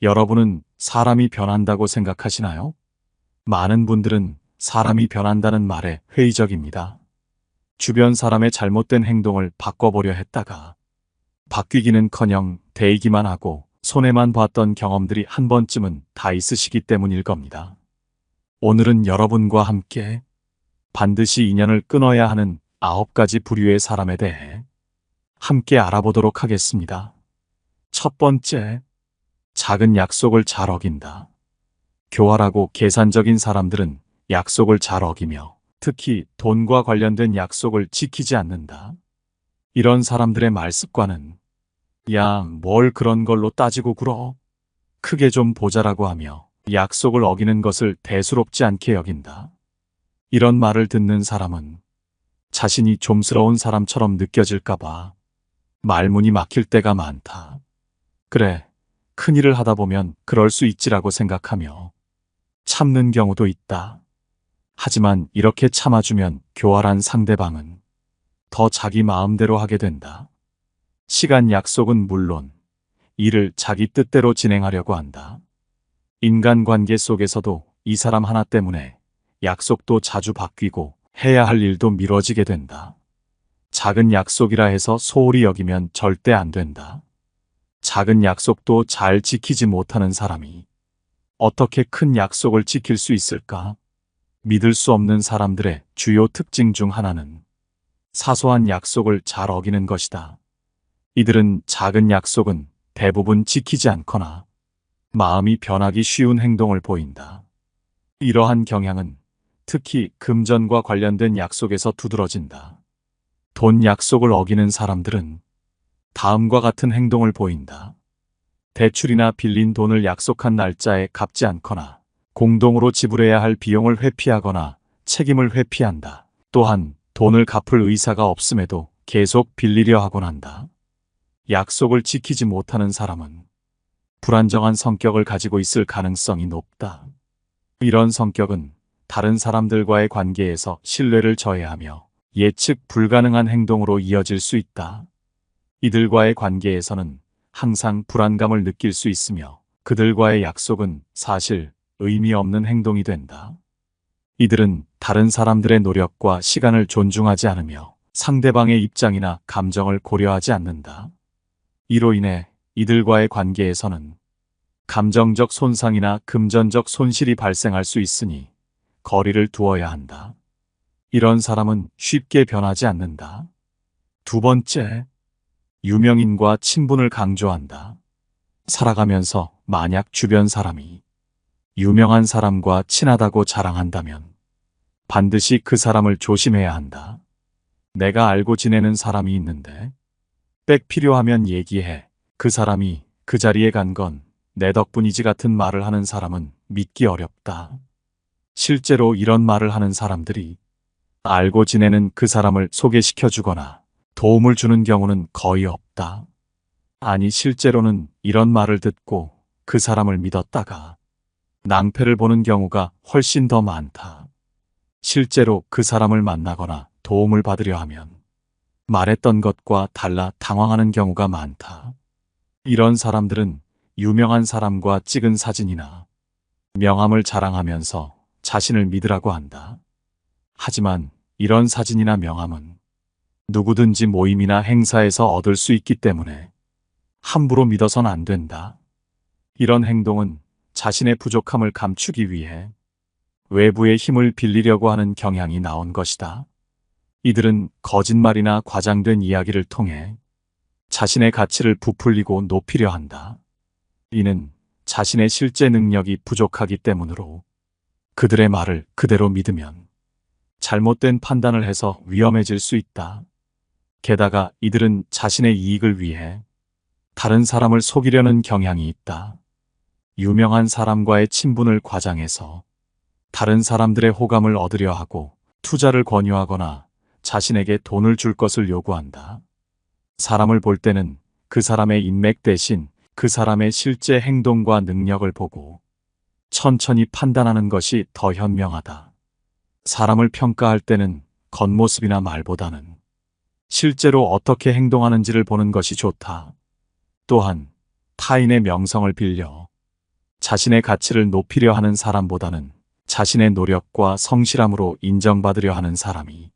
여러분은 사람이 변한다고 생각하시나요? 많은 분들은 사람이 변한다는 말에 회의적입니다. 주변 사람의 잘못된 행동을 바꿔보려 했다가 바뀌기는 커녕 대이기만 하고 손해만 봤던 경험들이 한 번쯤은 다 있으시기 때문일 겁니다. 오늘은 여러분과 함께 반드시 인연을 끊어야 하는 아홉 가지 부류의 사람에 대해 함께 알아보도록 하겠습니다. 첫 번째, 작은 약속을 잘 어긴다. 교활하고 계산적인 사람들은 약속을 잘 어기며 특히 돈과 관련된 약속을 지키지 않는다. 이런 사람들의 말습과는 야, 뭘 그런 걸로 따지고 굴어? 크게 좀 보자라고 하며 약속을 어기는 것을 대수롭지 않게 여긴다. 이런 말을 듣는 사람은 자신이 좀스러운 사람처럼 느껴질까봐 말문이 막힐 때가 많다. 그래, 큰일을 하다 보면 그럴 수 있지라고 생각하며 참는 경우도 있다. 하지만 이렇게 참아주면 교활한 상대방은 더 자기 마음대로 하게 된다. 시간 약속은 물론 일을 자기 뜻대로 진행하려고 한다. 인간관계 속에서도 이 사람 하나 때문에 약속도 자주 바뀌고 해야 할 일도 미뤄지게 된다. 작은 약속이라 해서 소홀히 여기면 절대 안 된다. 작은 약속도 잘 지키지 못하는 사람이 어떻게 큰 약속을 지킬 수 있을까? 믿을 수 없는 사람들의 주요 특징 중 하나는 사소한 약속을 잘 어기는 것이다. 이들은 작은 약속은 대부분 지키지 않거나 마음이 변하기 쉬운 행동을 보인다. 이러한 경향은 특히 금전과 관련된 약속에서 두드러진다. 돈 약속을 어기는 사람들은 다음과 같은 행동을 보인다. 대출이나 빌린 돈을 약속한 날짜에 갚지 않거나 공동으로 지불해야 할 비용을 회피하거나 책임을 회피한다. 또한 돈을 갚을 의사가 없음에도 계속 빌리려 하곤 한다. 약속을 지키지 못하는 사람은 불안정한 성격을 가지고 있을 가능성이 높다. 이런 성격은 다른 사람들과의 관계에서 신뢰를 저해하며 예측 불가능한 행동으로 이어질 수 있다. 이들과의 관계에서는 항상 불안감을 느낄 수 있으며 그들과의 약속은 사실 의미 없는 행동이 된다. 이들은 다른 사람들의 노력과 시간을 존중하지 않으며 상대방의 입장이나 감정을 고려하지 않는다. 이로 인해 이들과의 관계에서는 감정적 손상이나 금전적 손실이 발생할 수 있으니 거리를 두어야 한다. 이런 사람은 쉽게 변하지 않는다. 두 번째, 유명인과 친분을 강조한다. 살아가면서 만약 주변 사람이 유명한 사람과 친하다고 자랑한다면 반드시 그 사람을 조심해야 한다. 내가 알고 지내는 사람이 있는데 백 필요하면 얘기해. 그 사람이 그 자리에 간 건 내 덕분이지 같은 말을 하는 사람은 믿기 어렵다. 실제로 이런 말을 하는 사람들이 알고 지내는 그 사람을 소개시켜 주거나 도움을 주는 경우는 거의 없다. 아니, 실제로는 이런 말을 듣고 그 사람을 믿었다가 낭패를 보는 경우가 훨씬 더 많다. 실제로 그 사람을 만나거나 도움을 받으려 하면 말했던 것과 달라 당황하는 경우가 많다. 이런 사람들은 유명한 사람과 찍은 사진이나 명함을 자랑하면서 자신을 믿으라고 한다. 하지만 이런 사진이나 명함은 누구든지 모임이나 행사에서 얻을 수 있기 때문에 함부로 믿어선 안 된다. 이런 행동은 자신의 부족함을 감추기 위해 외부의 힘을 빌리려고 하는 경향이 나온 것이다. 이들은 거짓말이나 과장된 이야기를 통해 자신의 가치를 부풀리고 높이려 한다. 이는 자신의 실제 능력이 부족하기 때문으로 그들의 말을 그대로 믿으면 잘못된 판단을 해서 위험해질 수 있다. 게다가 이들은 자신의 이익을 위해 다른 사람을 속이려는 경향이 있다. 유명한 사람과의 친분을 과장해서 다른 사람들의 호감을 얻으려 하고 투자를 권유하거나 자신에게 돈을 줄 것을 요구한다. 사람을 볼 때는 그 사람의 인맥 대신 그 사람의 실제 행동과 능력을 보고 천천히 판단하는 것이 더 현명하다. 사람을 평가할 때는 겉모습이나 말보다는 실제로 어떻게 행동하는지를 보는 것이 좋다. 또한 타인의 명성을 빌려 자신의 가치를 높이려 하는 사람보다는 자신의 노력과 성실함으로 인정받으려 하는 사람이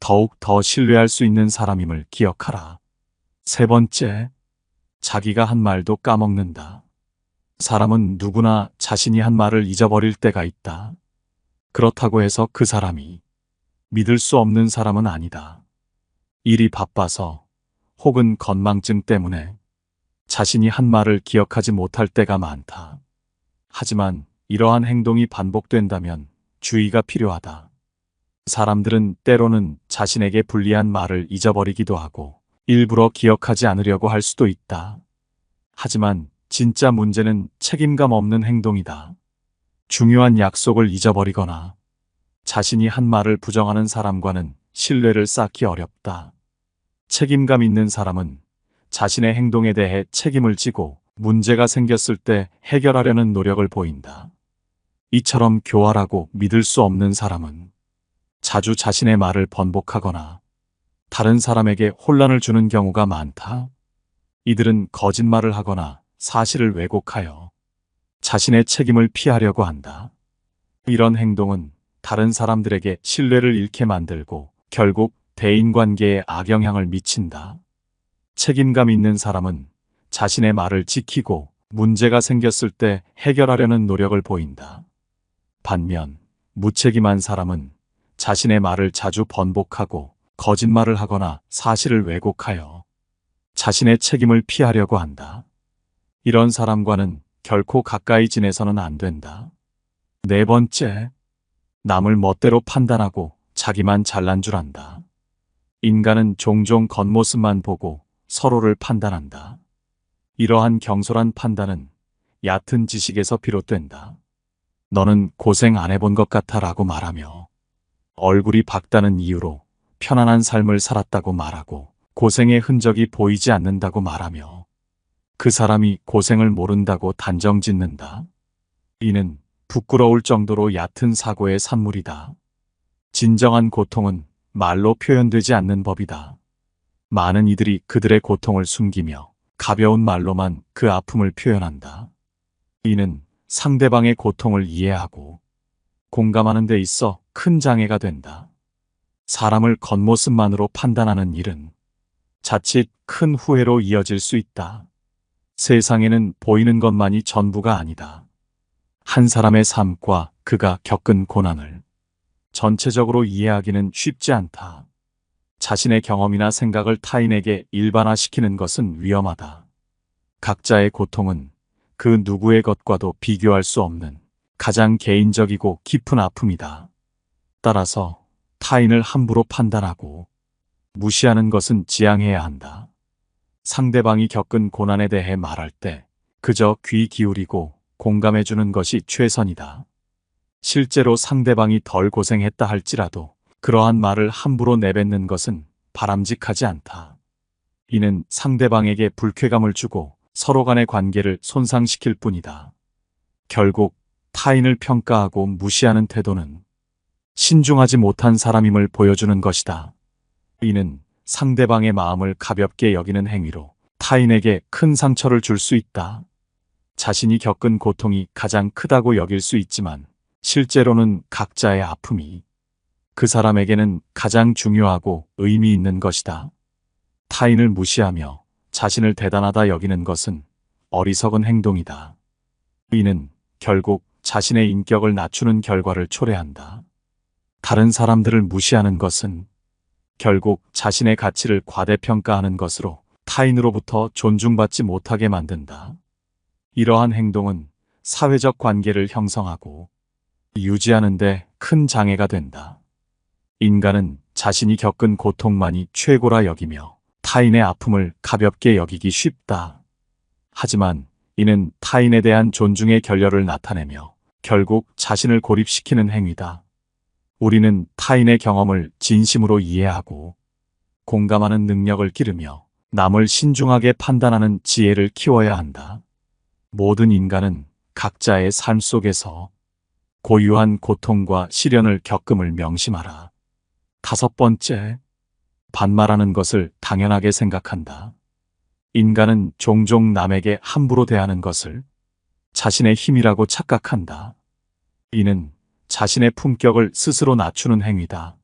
더욱 더 신뢰할 수 있는 사람임을 기억하라. 세 번째, 자기가 한 말도 까먹는다. 사람은 누구나 자신이 한 말을 잊어버릴 때가 있다. 그렇다고 해서 그 사람이 믿을 수 없는 사람은 아니다. 일이 바빠서 혹은 건망증 때문에 자신이 한 말을 기억하지 못할 때가 많다. 하지만 이러한 행동이 반복된다면 주의가 필요하다. 사람들은 때로는 자신에게 불리한 말을 잊어버리기도 하고 일부러 기억하지 않으려고 할 수도 있다. 하지만 진짜 문제는 책임감 없는 행동이다. 중요한 약속을 잊어버리거나 자신이 한 말을 부정하는 사람과는 신뢰를 쌓기 어렵다. 책임감 있는 사람은 자신의 행동에 대해 책임을 지고 문제가 생겼을 때 해결하려는 노력을 보인다. 이처럼 교활하고 믿을 수 없는 사람은 자주 자신의 말을 번복하거나 다른 사람에게 혼란을 주는 경우가 많다. 이들은 거짓말을 하거나 사실을 왜곡하여 자신의 책임을 피하려고 한다. 이런 행동은 다른 사람들에게 신뢰를 잃게 만들고 결국 대인관계에 악영향을 미친다. 책임감 있는 사람은 자신의 말을 지키고 문제가 생겼을 때 해결하려는 노력을 보인다. 반면 무책임한 사람은 자신의 말을 자주 번복하고 거짓말을 하거나 사실을 왜곡하여 자신의 책임을 피하려고 한다. 이런 사람과는 결코 가까이 지내서는 안 된다. 네 번째, 남을 멋대로 판단하고 자기만 잘난 줄 안다. 인간은 종종 겉모습만 보고 서로를 판단한다. 이러한 경솔한 판단은 얕은 지식에서 비롯된다. 너는 고생 안 해본 것 같아 라고 말하며 얼굴이 밝다는 이유로 편안한 삶을 살았다고 말하고 고생의 흔적이 보이지 않는다고 말하며 그 사람이 고생을 모른다고 단정 짓는다. 이는 부끄러울 정도로 얕은 사고의 산물이다. 진정한 고통은 말로 표현되지 않는 법이다. 많은 이들이 그들의 고통을 숨기며 가벼운 말로만 그 아픔을 표현한다. 이는 상대방의 고통을 이해하고 공감하는 데 있어 큰 장애가 된다. 사람을 겉모습만으로 판단하는 일은 자칫 큰 후회로 이어질 수 있다. 세상에는 보이는 것만이 전부가 아니다. 한 사람의 삶과 그가 겪은 고난을 전체적으로 이해하기는 쉽지 않다. 자신의 경험이나 생각을 타인에게 일반화시키는 것은 위험하다. 각자의 고통은 그 누구의 것과도 비교할 수 없는 가장 개인적이고 깊은 아픔이다. 따라서 타인을 함부로 판단하고 무시하는 것은 지양해야 한다. 상대방이 겪은 고난에 대해 말할 때 그저 귀 기울이고 공감해주는 것이 최선이다. 실제로 상대방이 덜 고생했다 할지라도 그러한 말을 함부로 내뱉는 것은 바람직하지 않다. 이는 상대방에게 불쾌감을 주고 서로 간의 관계를 손상시킬 뿐이다. 결국 타인을 평가하고 무시하는 태도는 신중하지 못한 사람임을 보여주는 것이다. 이는 상대방의 마음을 가볍게 여기는 행위로 타인에게 큰 상처를 줄 수 있다. 자신이 겪은 고통이 가장 크다고 여길 수 있지만 실제로는 각자의 아픔이 그 사람에게는 가장 중요하고 의미 있는 것이다. 타인을 무시하며 자신을 대단하다 여기는 것은 어리석은 행동이다. 이는 결국 자신의 인격을 낮추는 결과를 초래한다. 다른 사람들을 무시하는 것은 결국 자신의 가치를 과대평가하는 것으로 타인으로부터 존중받지 못하게 만든다. 이러한 행동은 사회적 관계를 형성하고 유지하는데 큰 장애가 된다. 인간은 자신이 겪은 고통만이 최고라 여기며 타인의 아픔을 가볍게 여기기 쉽다. 하지만 이는 타인에 대한 존중의 결렬을 나타내며 결국 자신을 고립시키는 행위다. 우리는 타인의 경험을 진심으로 이해하고 공감하는 능력을 기르며 남을 신중하게 판단하는 지혜를 키워야 한다. 모든 인간은 각자의 삶 속에서 고유한 고통과 시련을 겪음을 명심하라. 다섯 번째, 반말하는 것을 당연하게 생각한다. 인간은 종종 남에게 함부로 대하는 것을 자신의 힘이라고 착각한다. 이는 자신의 품격을 스스로 낮추는 행위다.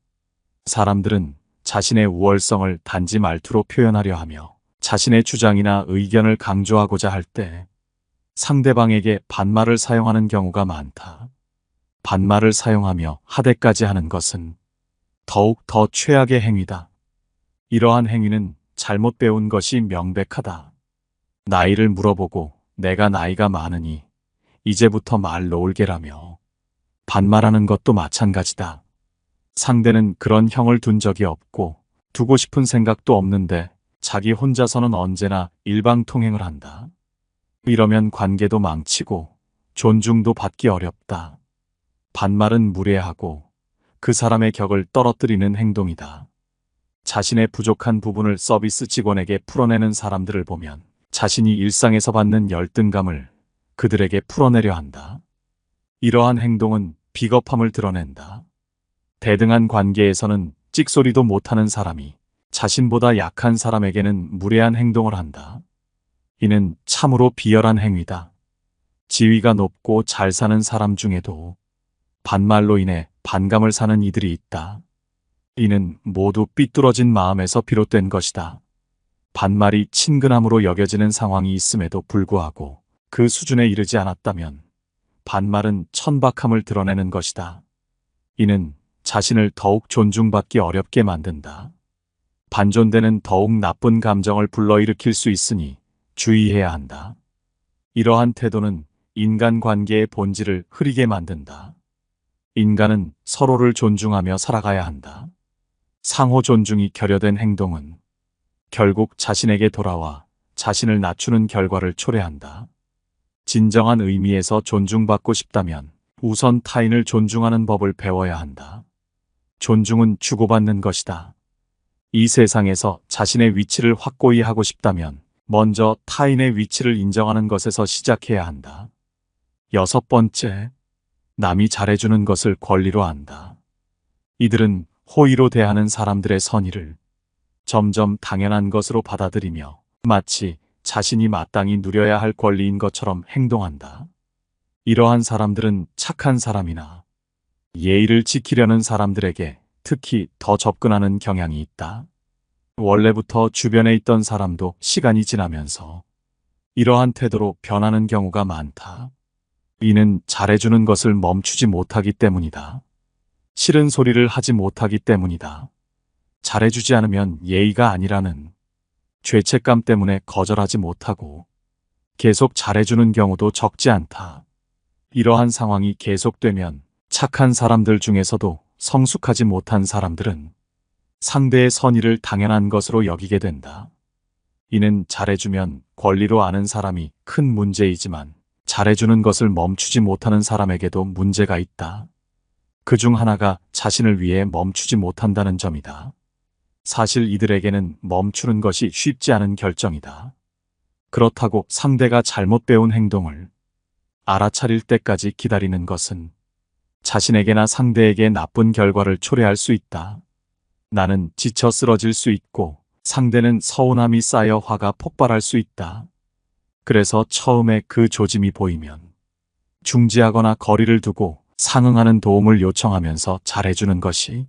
사람들은 자신의 우월성을 단지 말투로 표현하려 하며 자신의 주장이나 의견을 강조하고자 할 때 상대방에게 반말을 사용하는 경우가 많다. 반말을 사용하며 하대까지 하는 것은 더욱 더 최악의 행위다. 이러한 행위는 잘못 배운 것이 명백하다. 나이를 물어보고 내가 나이가 많으니 이제부터 말 놓을게라며 반말하는 것도 마찬가지다. 상대는 그런 형을 둔 적이 없고 두고 싶은 생각도 없는데 자기 혼자서는 언제나 일방통행을 한다. 이러면 관계도 망치고 존중도 받기 어렵다. 반말은 무례하고 그 사람의 격을 떨어뜨리는 행동이다. 자신의 부족한 부분을 서비스 직원에게 풀어내는 사람들을 보면 자신이 일상에서 받는 열등감을 그들에게 풀어내려 한다. 이러한 행동은 비겁함을 드러낸다. 대등한 관계에서는 찍소리도 못하는 사람이 자신보다 약한 사람에게는 무례한 행동을 한다. 이는 참으로 비열한 행위다. 지위가 높고 잘 사는 사람 중에도 반말로 인해 반감을 사는 이들이 있다. 이는 모두 삐뚤어진 마음에서 비롯된 것이다. 반말이 친근함으로 여겨지는 상황이 있음에도 불구하고 그 수준에 이르지 않았다면 반말은 천박함을 드러내는 것이다. 이는 자신을 더욱 존중받기 어렵게 만든다. 반존대는 더욱 나쁜 감정을 불러일으킬 수 있으니 주의해야 한다. 이러한 태도는 인간관계의 본질을 흐리게 만든다. 인간은 서로를 존중하며 살아가야 한다. 상호 존중이 결여된 행동은 결국 자신에게 돌아와 자신을 낮추는 결과를 초래한다. 진정한 의미에서 존중받고 싶다면 우선 타인을 존중하는 법을 배워야 한다. 존중은 주고받는 것이다. 이 세상에서 자신의 위치를 확고히 하고 싶다면 먼저 타인의 위치를 인정하는 것에서 시작해야 한다. 여섯 번째, 남이 잘해주는 것을 권리로 안다. 이들은 호의로 대하는 사람들의 선의를 점점 당연한 것으로 받아들이며 마치 자신이 마땅히 누려야 할 권리인 것처럼 행동한다. 이러한 사람들은 착한 사람이나 예의를 지키려는 사람들에게 특히 더 접근하는 경향이 있다. 원래부터 주변에 있던 사람도 시간이 지나면서 이러한 태도로 변하는 경우가 많다. 이는 잘해주는 것을 멈추지 못하기 때문이다. 싫은 소리를 하지 못하기 때문이다. 잘해주지 않으면 예의가 아니라는 죄책감 때문에 거절하지 못하고 계속 잘해주는 경우도 적지 않다. 이러한 상황이 계속되면 착한 사람들 중에서도 성숙하지 못한 사람들은 상대의 선의를 당연한 것으로 여기게 된다. 이는 잘해주면 권리로 아는 사람이 큰 문제이지만 잘해주는 것을 멈추지 못하는 사람에게도 문제가 있다. 그 중 하나가 자신을 위해 멈추지 못한다는 점이다. 사실 이들에게는 멈추는 것이 쉽지 않은 결정이다. 그렇다고 상대가 잘못 배운 행동을 알아차릴 때까지 기다리는 것은 자신에게나 상대에게 나쁜 결과를 초래할 수 있다. 나는 지쳐 쓰러질 수 있고 상대는 서운함이 쌓여 화가 폭발할 수 있다. 그래서 처음에 그 조짐이 보이면 중지하거나 거리를 두고 상응하는 도움을 요청하면서 잘해주는 것이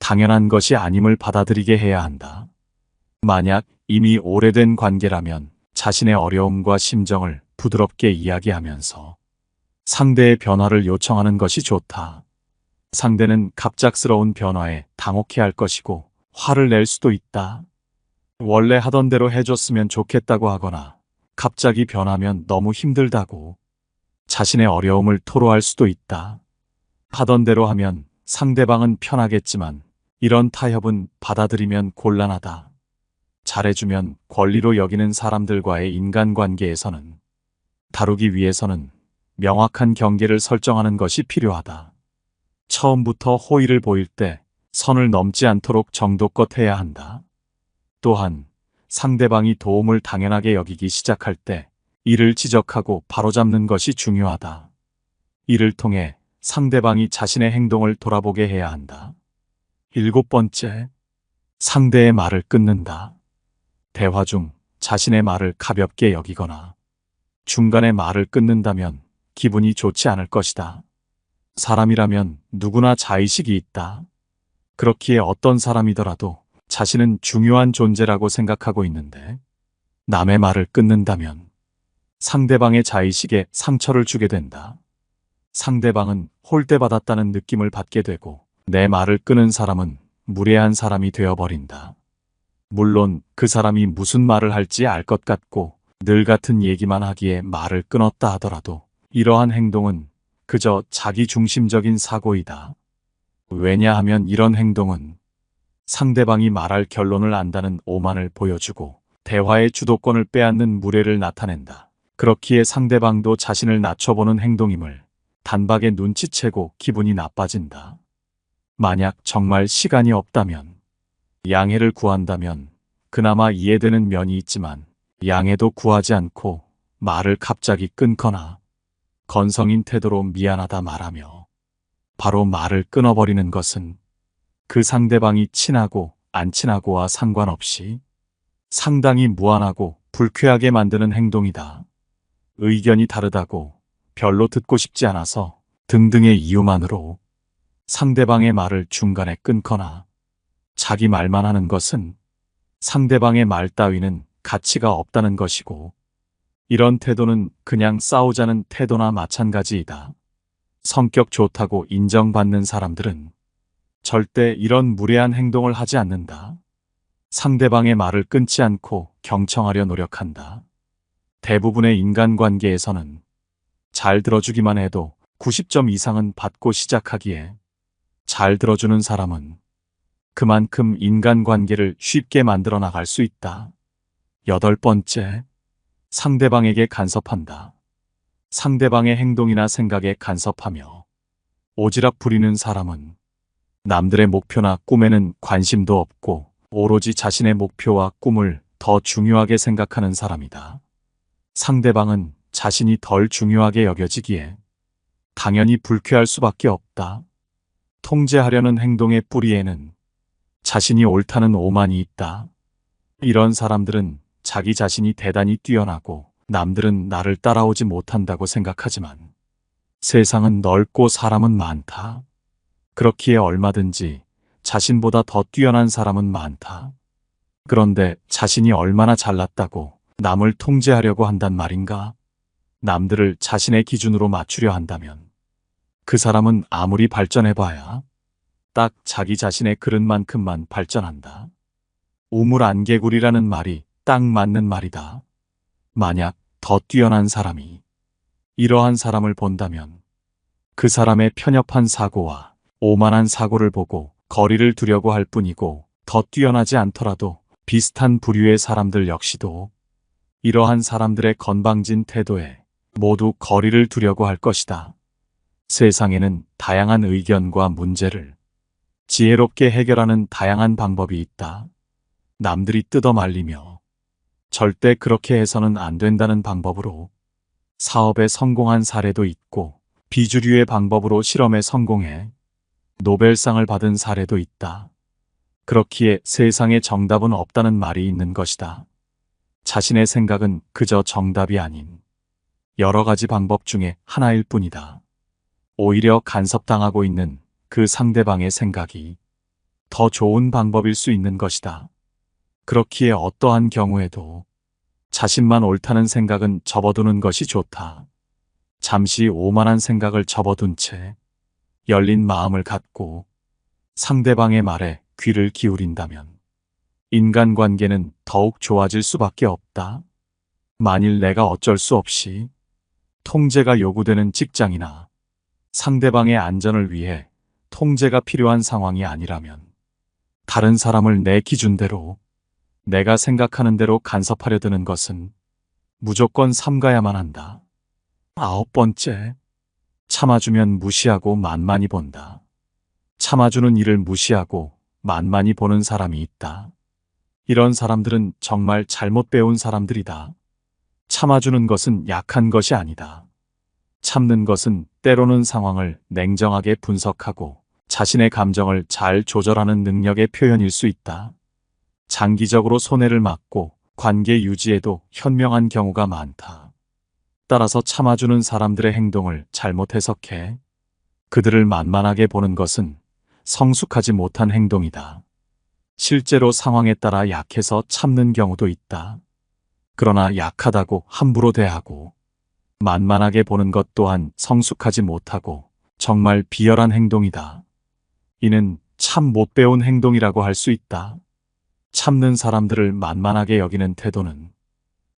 당연한 것이 아님을 받아들이게 해야 한다. 만약 이미 오래된 관계라면 자신의 어려움과 심정을 부드럽게 이야기하면서 상대의 변화를 요청하는 것이 좋다. 상대는 갑작스러운 변화에 당혹해 할 것이고 화를 낼 수도 있다. 원래 하던 대로 해줬으면 좋겠다고 하거나 갑자기 변하면 너무 힘들다고 자신의 어려움을 토로할 수도 있다. 하던 대로 하면 상대방은 편하겠지만 이런 타협은 받아들이면 곤란하다. 잘해주면 권리로 여기는 사람들과의 인간관계에서는 다루기 위해서는 명확한 경계를 설정하는 것이 필요하다. 처음부터 호의를 보일 때 선을 넘지 않도록 정도껏 해야 한다. 또한 상대방이 도움을 당연하게 여기기 시작할 때 이를 지적하고 바로잡는 것이 중요하다. 이를 통해 상대방이 자신의 행동을 돌아보게 해야 한다. 일곱 번째, 상대의 말을 끊는다. 대화 중 자신의 말을 가볍게 여기거나 중간에 말을 끊는다면 기분이 좋지 않을 것이다. 사람이라면 누구나 자의식이 있다. 그렇기에 어떤 사람이더라도 자신은 중요한 존재라고 생각하고 있는데 남의 말을 끊는다면 상대방의 자의식에 상처를 주게 된다. 상대방은 홀대받았다는 느낌을 받게 되고 내 말을 끊은 사람은 무례한 사람이 되어버린다. 물론 그 사람이 무슨 말을 할지 알 것 같고 늘 같은 얘기만 하기에 말을 끊었다 하더라도 이러한 행동은 그저 자기 중심적인 사고이다. 왜냐하면 이런 행동은 상대방이 말할 결론을 안다는 오만을 보여주고 대화의 주도권을 빼앗는 무례를 나타낸다. 그렇기에 상대방도 자신을 낮춰보는 행동임을 단박에 눈치채고 기분이 나빠진다. 만약 정말 시간이 없다면, 양해를 구한다면 그나마 이해되는 면이 있지만 양해도 구하지 않고 말을 갑자기 끊거나 건성인 태도로 미안하다 말하며 바로 말을 끊어버리는 것은 그 상대방이 친하고 안 친하고와 상관없이 상당히 무안하고 불쾌하게 만드는 행동이다. 의견이 다르다고 별로 듣고 싶지 않아서 등등의 이유만으로 상대방의 말을 중간에 끊거나 자기 말만 하는 것은 상대방의 말 따위는 가치가 없다는 것이고 이런 태도는 그냥 싸우자는 태도나 마찬가지이다. 성격 좋다고 인정받는 사람들은 절대 이런 무례한 행동을 하지 않는다. 상대방의 말을 끊지 않고 경청하려 노력한다. 대부분의 인간관계에서는 잘 들어주기만 해도 90점 이상은 받고 시작하기에 잘 들어주는 사람은 그만큼 인간관계를 쉽게 만들어 나갈 수 있다. 여덟 번째, 상대방에게 간섭한다. 상대방의 행동이나 생각에 간섭하며 오지랖 부리는 사람은 남들의 목표나 꿈에는 관심도 없고 오로지 자신의 목표와 꿈을 더 중요하게 생각하는 사람이다. 상대방은 자신이 덜 중요하게 여겨지기에 당연히 불쾌할 수밖에 없다. 통제하려는 행동의 뿌리에는 자신이 옳다는 오만이 있다. 이런 사람들은 자기 자신이 대단히 뛰어나고 남들은 나를 따라오지 못한다고 생각하지만 세상은 넓고 사람은 많다. 그렇기에 얼마든지 자신보다 더 뛰어난 사람은 많다. 그런데 자신이 얼마나 잘났다고 남을 통제하려고 한단 말인가? 남들을 자신의 기준으로 맞추려 한다면 그 사람은 아무리 발전해봐야 딱 자기 자신의 그릇만큼만 발전한다. 우물 안개구리라는 말이 딱 맞는 말이다. 만약 더 뛰어난 사람이 이러한 사람을 본다면 그 사람의 편협한 사고와 오만한 사고를 보고 거리를 두려고 할 뿐이고 더 뛰어나지 않더라도 비슷한 부류의 사람들 역시도 이러한 사람들의 건방진 태도에 모두 거리를 두려고 할 것이다. 세상에는 다양한 의견과 문제를 지혜롭게 해결하는 다양한 방법이 있다. 남들이 뜯어 말리며 절대 그렇게 해서는 안 된다는 방법으로 사업에 성공한 사례도 있고 비주류의 방법으로 실험에 성공해 노벨상을 받은 사례도 있다. 그렇기에 세상에 정답은 없다는 말이 있는 것이다. 자신의 생각은 그저 정답이 아닌 여러 가지 방법 중에 하나일 뿐이다. 오히려 간섭당하고 있는 그 상대방의 생각이 더 좋은 방법일 수 있는 것이다. 그렇기에 어떠한 경우에도 자신만 옳다는 생각은 접어두는 것이 좋다. 잠시 오만한 생각을 접어둔 채 열린 마음을 갖고 상대방의 말에 귀를 기울인다면 인간관계는 더욱 좋아질 수밖에 없다. 만일 내가 어쩔 수 없이 통제가 요구되는 직장이나 상대방의 안전을 위해 통제가 필요한 상황이 아니라면 다른 사람을 내 기준대로 내가 생각하는 대로 간섭하려 드는 것은 무조건 삼가야만 한다. 아홉 번째, 참아주면 무시하고 만만히 본다. 참아주는 일을 무시하고 만만히 보는 사람이 있다. 이런 사람들은 정말 잘못 배운 사람들이다. 참아주는 것은 약한 것이 아니다. 참는 것은 때로는 상황을 냉정하게 분석하고 자신의 감정을 잘 조절하는 능력의 표현일 수 있다. 장기적으로 손해를 막고 관계 유지에도 현명한 경우가 많다. 따라서 참아주는 사람들의 행동을 잘못 해석해 그들을 만만하게 보는 것은 성숙하지 못한 행동이다. 실제로 상황에 따라 약해서 참는 경우도 있다. 그러나 약하다고 함부로 대하고 만만하게 보는 것 또한 성숙하지 못하고 정말 비열한 행동이다. 이는 참 못 배운 행동이라고 할 수 있다. 참는 사람들을 만만하게 여기는 태도는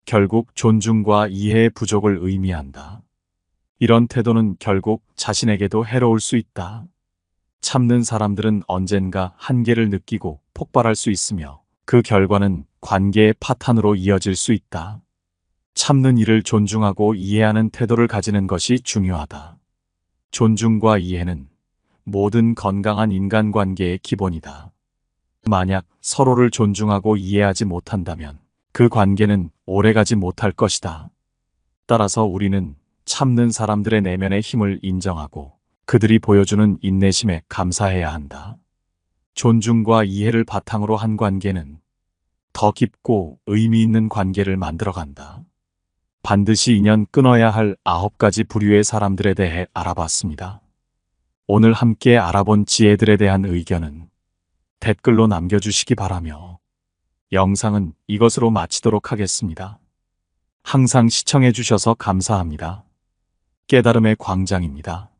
결국 존중과 이해의 부족을 의미한다. 이런 태도는 결국 자신에게도 해로울 수 있다. 참는 사람들은 언젠가 한계를 느끼고 폭발할 수 있으며 그 결과는 관계의 파탄으로 이어질 수 있다. 참는 이를 존중하고 이해하는 태도를 가지는 것이 중요하다. 존중과 이해는 모든 건강한 인간관계의 기본이다. 만약 서로를 존중하고 이해하지 못한다면 그 관계는 오래가지 못할 것이다. 따라서 우리는 참는 사람들의 내면의 힘을 인정하고 그들이 보여주는 인내심에 감사해야 한다. 존중과 이해를 바탕으로 한 관계는 더 깊고 의미 있는 관계를 만들어간다. 반드시 인연 끊어야 할 아홉 가지 부류의 사람들에 대해 알아봤습니다. 오늘 함께 알아본 지혜들에 대한 의견은 댓글로 남겨주시기 바라며 영상은 이것으로 마치도록 하겠습니다. 항상 시청해주셔서 감사합니다. 깨달음의 광장입니다.